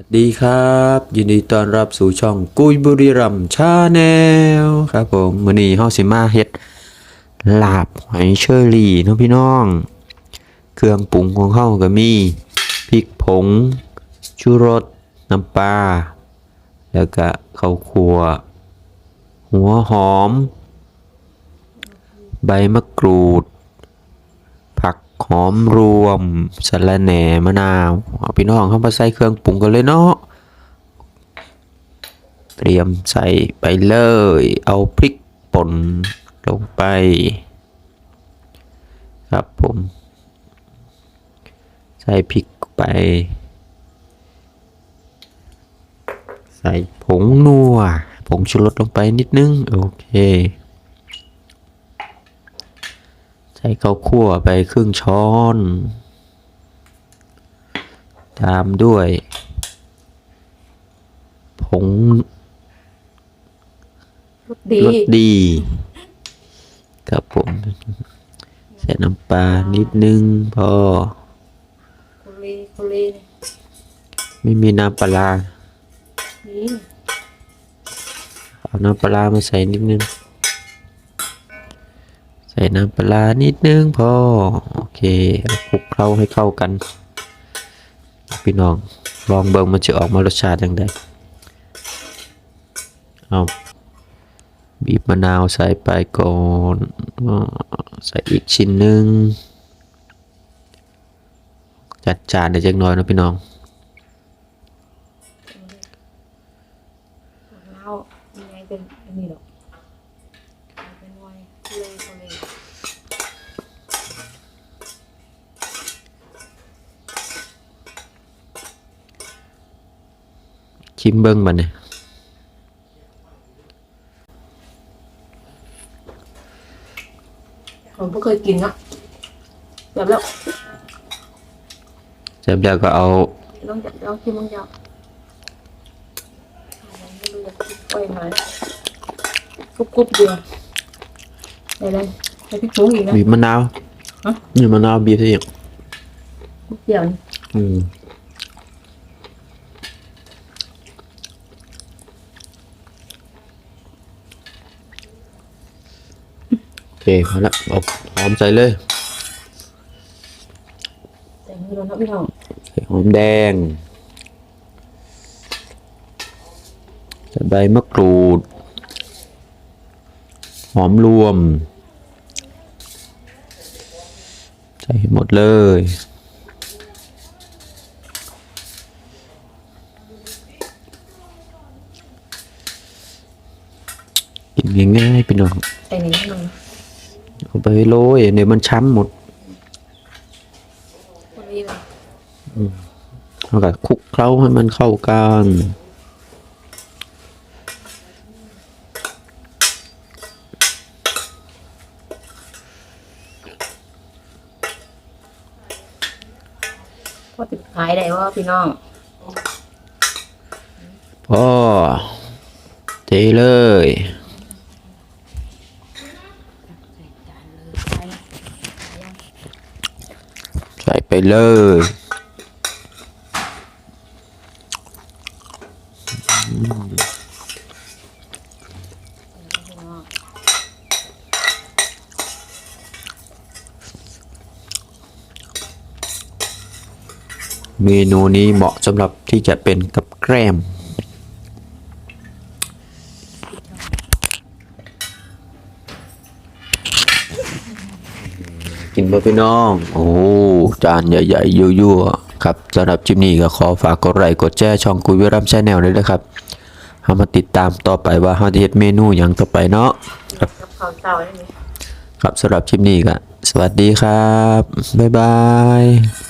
สวัสดีครับ ยินดีต้อนรับสู่ช่องกุยบุรีรัมชาแนลครับผมมือนี้เฮาสิมาเฮ็ดลาบหอยเชอรี่เนาะพี่น้อง เครื่องปรุงของเฮาก็มีพริกผงชูรสน้ำปลาแล้วก็ข้าวคั่วหัวหอม ใบมะกรูด หอมรวมสะระแหน่มะนาวเอาพี่น้องเข้ามาใส่เครื่องปรุงกันเลยเนาะเตรียมใส่ไปเลย เอาพริกป่นลงไป ครับผม ใส่พริกไป ใส่ผงนัวผงชูรสลงไปนิดนึง โอเค ใส่ข้าวคั่วไปครึ่งช้อน ตามด้วย ผงรสดีรสดี ครับผม ใส่น้ำปลานิดนึงพอโคเลโคเลไม่มีน้ำปลาร้านี่เอาน้ำปลาร้ามาใส่นิดนึง ใส่น้ำปลานิดนึงพอโอเคคลุกเคล้าให้เข้ากัน พี่น้องลองเบิ่งมันจะออกมารสชาติยังไงเอาบีบมะนาวใส่ไปก่อนใส่อีกชิ้นหนึ่งจัดจานได้จักหน่อยนะพี่น้อง เล่ายังไงเป็นอันนี้หรอกเป็นไวโคเลโคเล ชิมเบิ่งบัดเนี่ยผมก็เคยกินเนาะแบบแล้วเสร็จแล้วก็เอาลองจับลองชิมลองจับไม่รู้จะคิดไปไหนกรุบกรุบเดียวได้เลยใส่พริกผงอีกนะบีบมะนาวฮะนี่มะนาวบีบที่กรุบเดียวนี่อืมโอเค พอละเอาหอมใส่เลยแต่ไม่รู้นะพี่น้องใส่หอมแดงใส่ใบมะกรูด หอมรวม ใส่หมดเลยกินง่ายๆพี่น้องใส่หนึ่งนิดนึง เอาไปโรยเดี๋ยวมันช้ำหมดโคเลเลยแล้วก็คลุกเคล้าให้มันเข้ากันก็ติดขายได้ว่าพี่น้องพอเทเลย ส่ไปเลยเมนูนี้เหมาะสำหรับที่จะเป็นกับแกล้ม กินเบอร์พี่น้อง โอ้จานใหญ่ๆยั่วๆครับสำหรับคลิปนี้ก็ขอฝากกดไลค์กดแชร์ช่องกุยวิรัมชาแนลด้วยนะครับเอามาติดตามต่อไปว่าเราจะเฮ็ดเมนูอย่างต่อไปเนาะครับกับข้าวเจ้าได้ไหมครับสำหรับคลิปนี้ก็สวัสดีครับ บ๊ายบาย